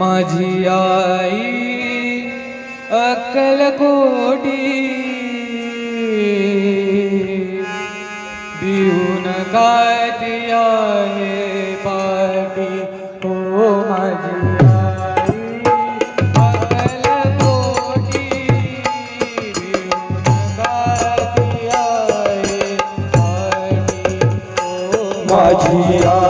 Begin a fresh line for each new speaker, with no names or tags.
माझी आई अक्कलकोटी देऊन काती आहे पाटी हो माझी हो
माझी आई